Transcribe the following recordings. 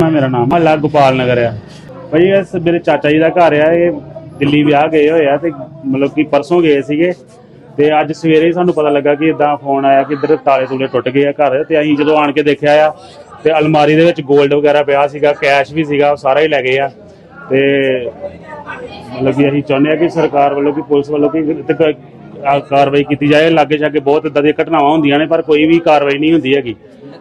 ਹਾਂ, ਮੇਰਾ ਨਾਮ ਮਹੱਲਾ ਗੋਪਾਲ ਨਗਰ ਆ। ਭਾਈ ਇਸ ਮੇਰੇ ਚਾਚਾ ਜੀ ਦਾ ਘਰ ਆ ਇਹ ਦਿੱਲੀ ਵਿਆਹ ਗਏ ਹੋਏ ਆ ਤੇ ਮਤਲਬ ਕਿ ਪਰਸੋਂ ਗਏ ਸੀਗੇ ਤੇ ਅੱਜ ਸਵੇਰੇ ਹੀ ਸਾਨੂੰ ਪਤਾ ਲੱਗਾ ਕਿ ਇਦਾਂ ਫੋਨ ਆਇਆ ਕਿ ਇੱਧਰ ਤਾਲੇ ਤੂਲੇ ਟੁੱਟ ਗਏ ਆ ਘਰ ਤੇ ਅਸੀਂ ਜਦੋਂ ਆਣ ਕੇ ਦੇਖਿਆ ਆ ਤੇ ਅਲਮਾਰੀ ਦੇ ਵਿੱਚ 골ਡ ਵਗੈਰਾ ਪਿਆ ਸੀਗਾ ਕੈਸ਼ ਵੀ ਸੀਗਾ ਸਾਰਾ ਹੀ ਲੈ ਗਏ ਆ। ਤੇ ਮਤਲਬ ਕਿ ਅਸੀਂ ਚਾਹੁੰਦੇ ਆ ਕਿ ਸਰਕਾਰ ਵੱਲੋਂ ਕਿ ਪੁਲਿਸ ਵੱਲੋਂ ਕਿ ਕਾਰਵਾਈ ਕੀਤੀ ਜਾਏ ਲਾਗੇ ਛਾਗੇ ਬਹੁਤ ਇਦਾਂ ਦੀਆਂ ਘਟਨਾਵਾਂ ਹੁੰਦੀਆਂ ਨੇ ਪਰ ਕੋਈ ਵੀ ਕਾਰਵਾਈ ਨਹੀਂ ਹੁੰਦੀ ਹੈਗੀ।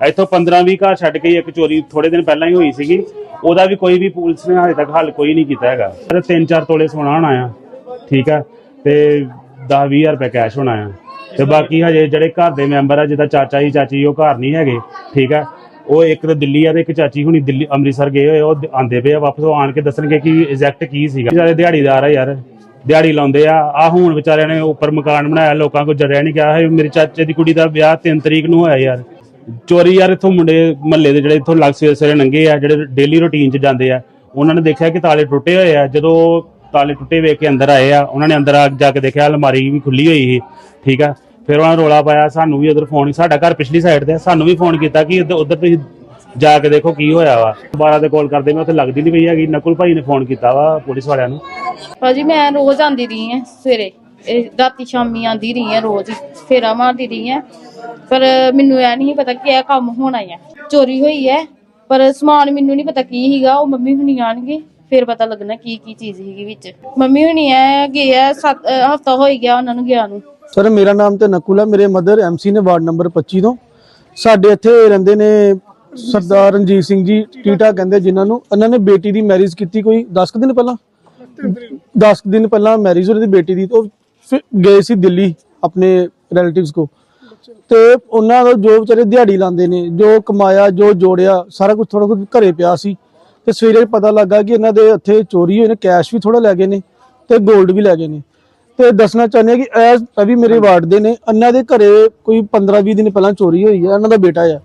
ਇੱਥੋਂ 15 20 ਘਰ ਛੱਡ ਕੇ ਹੀ ਇੱਕ ਚੋਰੀ ਥੋੜੇ ਦਿਨ ਪਹਿਲਾਂ ਹੀ ਹੋਈ ਸੀਗੀ। ਉਹਦਾ ਵੀ ਕੋਈ ਵੀ ਪੁਲਿਸ ਨੇ ਹਾਲੇ ਤੱਕ ਹੱਲ ਕੋਈ ਨਹੀਂ ਕੀਤਾ ਹੈਗਾ। ਤੇ 3-4 ਤੋਲੇ ਸੋਨਾ ਹੋਣਾ ਆ ਠੀਕ ਆ? ਤੇ 10-20000 ਰੁਪਏ ਕੈਸ਼ ਹੋਣਾ ਆ ਤੇ ਬਾਕੀ ਹਜੇ ਜਿਹੜੇ ਘਰ ਦੇ ਮੈਂਬਰ ਆ, ਜਿੱਦਾਂ ਚਾਚਾ ਜੀ, ਚਾਚੀ ਉਹ ਘਰ ਨਹੀਂ ਹੈਗੇ। ਠੀਕ ਆ? ਉਹ ਇੱਕ ਤਾਂ ਦਿੱਲੀ ਆ ਤੇ ਇੱਕ ਚਾਚੀ ਹੁਣੀ ਦਿੱਲੀ, ਅੰਮ੍ਰਿਤਸਰ ਗਏ ਹੋਏ ਉਹ ਆਂਦੇ ਪਏ ਆ ਵਾਪਸ। ਉਹ ਆਣ ਕੇ ਦੱਸਣਗੇ ਕਿ ਐਗਜ਼ੈਕਟ ਕੀ ਸੀਗਾ। ਜਿਹੜੇ ਦਿਹਾੜੀਦਾਰ ਆ ਯਾਰ। ਦਿਹਾੜੀ ਲਾਉਂਦੇ ਆ। ਆ ਹੁਣ ਵਿਚਾਰਿਆਂ ਨੇ ਉੱਪਰ ਮਕਾਨ ਬਣਾਇਆ। ਲੋਕਾਂ ਕੋਲ ਜਰਿਆ ਨਹੀਂ ਗਿਆ। ਹੈ ਮੇਰੇ ਚਾਚੇ ਦੀ ਕੁੜੀ ਦਾ ਵਿਆਹ 3 ਤਰੀਕ ਨੂੰ ਹੋਇਆ ਯਾਰ। ਚੋਰੀ ਯਾਰ ਇੱਥੋਂ ਮੁੰਡੇ ਮਹੱਲੇ ਦੇ ਜਿਹੜੇ ਇੱਥੋਂ ਲੱਗ ਸਵੇਰੇ ਸਵੇਰੇ ਨੰਗੇ ਆ ਜਿਹੜੇ ਡੇਲੀ ਰੁਟੀਨ 'ਚ ਜਾਂਦੇ ਆ ਉਹਨਾਂ ਨੇ ਦੇਖਿਆ ਕਿ ਤਾਲੇ ਟੁੱਟੇ ਹੋਏ ਆ। ਜਦੋਂ ਤਾਲੇ ਟੁੱਟੇ ਵੇਖ ਕੇ ਅੰਦਰ ਆਏ ਆ ਉਹਨਾਂ ਨੇ ਅੰਦਰ ਆ ਜਾ ਕੇ ਦੇਖਿਆ ਅਲਮਾਰੀ ਵੀ ਖੁੱਲੀ ਹੋਈ ਸੀ ਠੀਕ ਆ। ਫਿਰ ਉਹਨਾਂ ਨੇ ਰੋਲਾ ਪਾਇਆ ਸਾਨੂੰ ਵੀ ਉਧਰ ਫੋਨ ਸਾਡਾ ਘਰ ਪਿਛਲੀ ਸਾਈਡ ਤੇ ਆ, ਸਾਨੂੰ ਵੀ ਫੋਨ ਕੀਤਾ ਕਿ ਉਧਰ ਤੁਸੀਂ ਜਾ ਕੇ ਦੇਖੋ ਕੀ ਹੋਇਆ ਵਾ। 12 ਤੇ ਕਾਲ ਕਰਦੇ ਮੈਂ ਉੱਥੇ ਲੱਗਦੀ ਨਹੀਂ ਪਈ ਹੈਗੀ ਨਕੁਲ ਭਾਈ ਨੇ ਫੋਨ ਕੀਤਾ ਵਾ ਪੁਲਿਸ ਵਾਲਿਆਂ ਨੂੰ। ਭਾਜੀ ਮੈਂ ਰੋਜ਼ ਆਂਦੀ ਰਹੀ ਹਾਂ ਸਵੇਰੇ ਇਹ ਰਾਤੀ ਸ਼ਾਮੀ ਆਂਦੀ ਰਹੀ ਹਾਂ ਰੋਜ਼ ਹੀ ਫੇਰਾ ਮਾਰਦੀ ਰਹੀ ਹਾਂ। ਪਰ ਮੈਨੂੰ ਇਹ ਨਹੀਂ ਪਤਾ ਕਿ ਇਹ ਕੰਮ ਹੋਣਾ ਹੈ ਚੋਰੀ ਹੋਈ ਹੈ, ਪਰ ਸਮਾਨ ਮੈਨੂੰ ਨਹੀਂ ਪਤਾ ਕੀ ਸੀਗਾ, ਉਹ ਮੰਮੀ ਹੁਣੀ ਆਣਗੇ ਫਿਰ ਪਤਾ ਲੱਗਣਾ ਕੀ ਕੀ ਚੀਜ਼ ਸੀਗੀ ਵਿੱਚ। ਮੰਮੀ ਹੁਣੀ ਆ ਗਏ ਆ ਹਫਤਾ ਹੋ ਗਿਆ ਉਹਨਾਂ ਨੂੰ ਗਿਆ ਨੂੰ। ਸਰ, ਮੇਰਾ ਨਾਮ ਤੇ ਨਕੁਲ ਹੈ ਮੇਰੇ ਮਦਰ ਐਮਸੀ ਨੇ ਵਾਰਡ ਨੰਬਰ 25 ਤੋਂ। ਸਾਡੇ ਇੱਥੇ ਰਹਿੰਦੇ ਨੇ ਸਰਦਾਰ ਰਣਜੀਤ ਸਿੰਘ ਜੀ, ਟੀਟਾ ਕਹਿੰਦੇ ਜਿਨ੍ਹਾਂ ਨੂੰ। ਇਹਨਾਂ ਨੇ ਬੇਟੀ ਦੀ ਮੈਰਿਜ ਕੀਤੀ ਕੋਈ 10 ਦਿਨ ਪਹਿਲਾਂ? 10 ਦਿਨ ਪਹਿਲਾਂ ਮੈਰਿਜ ਉਹਦੀ ਬੇਟੀ ਦੀ ਤੋਂ ਗਏ ਸੀ ਦਿੱਲੀ ਆਪਣੇ ਰਿਲੇਟਿਵਸ ਕੋ ਤੇ ਉਹਨਾਂ ਦਾ ਜੋ ਵਿਚਾਰੇ ਦਿਹਾੜੀ ਲਾਉਂਦੇ ਨੇ, ਜੋ ਕਮਾਇਆ, ਜੋ ਜੋੜਿਆ, ਸਾਰਾ ਕੁਝ ਥੋੜਾ ਕੁਝ ਘਰੇ ਪਿਆ ਸੀ। ਤੇ ਸਵੇਰੇ ਪਤਾ ਲੱਗਾ ਕਿ ਇਹਨਾਂ ਦੇ ਇੱਥੇ ਚੋਰੀ ਹੋਈ ਨੇ ਕੈਸ਼ ਵੀ ਥੋੜਾ ਲੈ ਗਏ ਨੇ ਤੇ 골ਡ ਵੀ ਲੈ ਗਏ ਨੇ। ਤੇ ਦੱਸਣਾ ਚਾਹੁੰਦੇ ਆ ਕਿ ਐਸ ਅਭੀ ਮੇਰੇ ਵਾਰਡ ਦੇ ਨੇ, ਇਹਨਾਂ ਦੇ ਘਰੇ ਕੋਈ 15-20 ਦਿਨ ਪਹਿਲਾਂ ਚੋਰੀ ਹੋਈ ਹੈ, ਇਹਨਾਂ ਦਾ ਬੇਟਾ ਆ।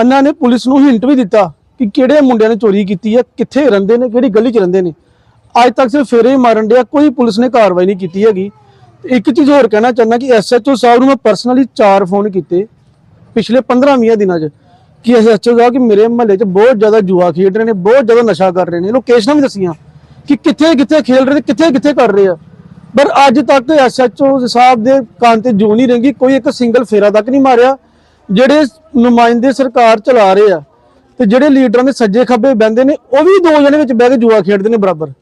ਇਹਨਾਂ ਨੇ ਪੁਲਿਸ ਨੂੰ ਹਿੰਟ ਵੀ ਦਿੱਤਾ ਕਿ ਕਿਹੜੇ ਮੁੰਡਿਆਂ ਨੇ ਚੋਰੀ ਕੀਤੀ ਹੈ, ਕਿੱਥੇ ਰਹਿੰਦੇ ਨੇ, ਕਿਹੜੀ ਗਲੀ 'ਚ ਰਹਿੰਦੇ ਨੇ। ਅੱਜ ਤੱਕ ਸਿਰਫ ਫੇਰੇ ਹੀ ਮਾਰਨ ਡਿਆ, ਕੋਈ ਪੁਲਿਸ ਨੇ ਕਾਰਵਾਈ ਨਹੀਂ ਕੀਤੀ ਹੈਗੀ। ਇੱਕ ਚੀਜ਼ ਹੋਰ ਕਹਿਣਾ ਚਾਹੁੰਦਾ ਕਿ ਐਸਐਚਓ ਸਾਹਿਬ ਨੂੰ ਮੈਂ ਪਰਸਨਲੀ ਚਾਰ ਫੋਨ ਕੀਤੇ ਪਿਛਲੇ 15-20 ਦਿਨਾਂ 'ਚ ਕਿ ਐਸਐਚਓ ਸਾਹਿਬ ਕਿ ਮੇਰੇ ਮਹੱਲੇ 'ਚ ਬਹੁਤ ਜ਼ਿਆਦਾ ਜੂਆ ਖੇਡ ਰਹੇ ਨੇ, ਬਹੁਤ ਜ਼ਿਆਦਾ ਨਸ਼ਾ ਕਰ ਰਹੇ ਨੇ। ਲੋਕੇਸ਼ਨਾਂ ਵੀ ਦੱਸੀਆਂ ਕਿ ਕਿੱਥੇ ਕਿੱਥੇ ਖੇਡ ਰਹੇ ਨੇ ਕਿੱਥੇ ਕਿੱਥੇ ਕਰ ਰਹੇ ਆ। ਪਰ ਅੱਜ ਤੱਕ ਐਸਐਚਓ ਸਾਹਿਬ ਦੇ ਕੰਨ ਤੇ ਜੂ ਨਹੀਂ ਰੰਗੀ ਕੋਈ ਇੱਕ ਸਿੰਗਲ ਫੇਰਾ ਤੱਕ ਨਹੀਂ ਮਾਰਿਆ। ਜਿਹੜੇ ਨੁਮਾਇੰਦੇ ਸਰਕਾਰ ਚਲਾ ਰਹੇ ਆ ਤੇ ਜਿਹੜੇ ਲੀਡਰਾਂ ਦੇ ਸੱਜੇ ਖੱਬੇ ਬਹਿੰਦੇ ਨੇ, ਉਹ ਵੀ ਦੋ ਜਣੇ ਵਿੱਚ ਬਹਿ ਕੇ ਜੂਆ ਖੇਡਦੇ ਨੇ ਬਰਾਬਰ।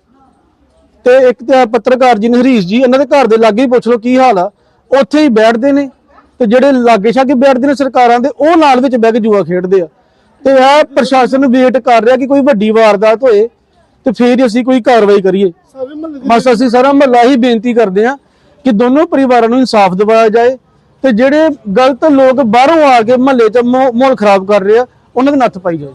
ਤੇ ਇੱਕ ਤੇ ਪੱਤਰਕਾਰ ਜੀ ਨੇ ਹਰੀਸ਼ ਜੀ, ਇਹਨਾਂ ਦੇ ਘਰ ਦੇ ਲਾਗੇ ਹੀ ਪੁੱਛ ਲਓ ਕੀ ਹਾਲ ਆ। ਉੱਥੇ ਹੀ ਬੈਠਦੇ ਨੇ ਤੇ ਜਿਹੜੇ ਲਾਗੇ ਛਾਗੇ ਬੈਠਦੇ ਨੇ ਸਰਕਾਰਾਂ ਦੇ, ਉਹ ਨਾਲ ਵਿੱਚ ਬਹਿ ਕੇ ਜੂਆ ਖੇਡਦੇ ਆ। ਤੇ ਇਹ ਪ੍ਰਸ਼ਾਸਨ ਵੇਟ ਕਰ ਰਿਹਾ ਕਿ ਕੋਈ ਵੱਡੀ ਵਾਰਦਾਤ ਹੋਏ ਤੇ ਫੇਰ ਹੀ ਅਸੀਂ ਕੋਈ ਕਾਰਵਾਈ ਕਰੀਏ। ਬਸ ਅਸੀਂ ਸਾਰਾ ਮਹੱਲਾ ਹੀ ਬੇਨਤੀ ਕਰਦੇ ਆ ਕਿ ਦੋਨੋਂ ਪਰਿਵਾਰਾਂ ਨੂੰ ਇਨਸਾਫ ਦਿਵਾਇਆ ਜਾਏ ਤੇ ਜਿਹੜੇ ਗਲਤ ਲੋਕ ਬਾਹਰੋਂ ਆ ਕੇ ਮਹੱਲੇ 'ਚ ਮਾਹੌਲ ਖਰਾਬ ਕਰ ਰਹੇ ਆ, ਉਹਨਾਂ ਦੇ ਨੱਥ ਪਾਈ ਜਾਏ।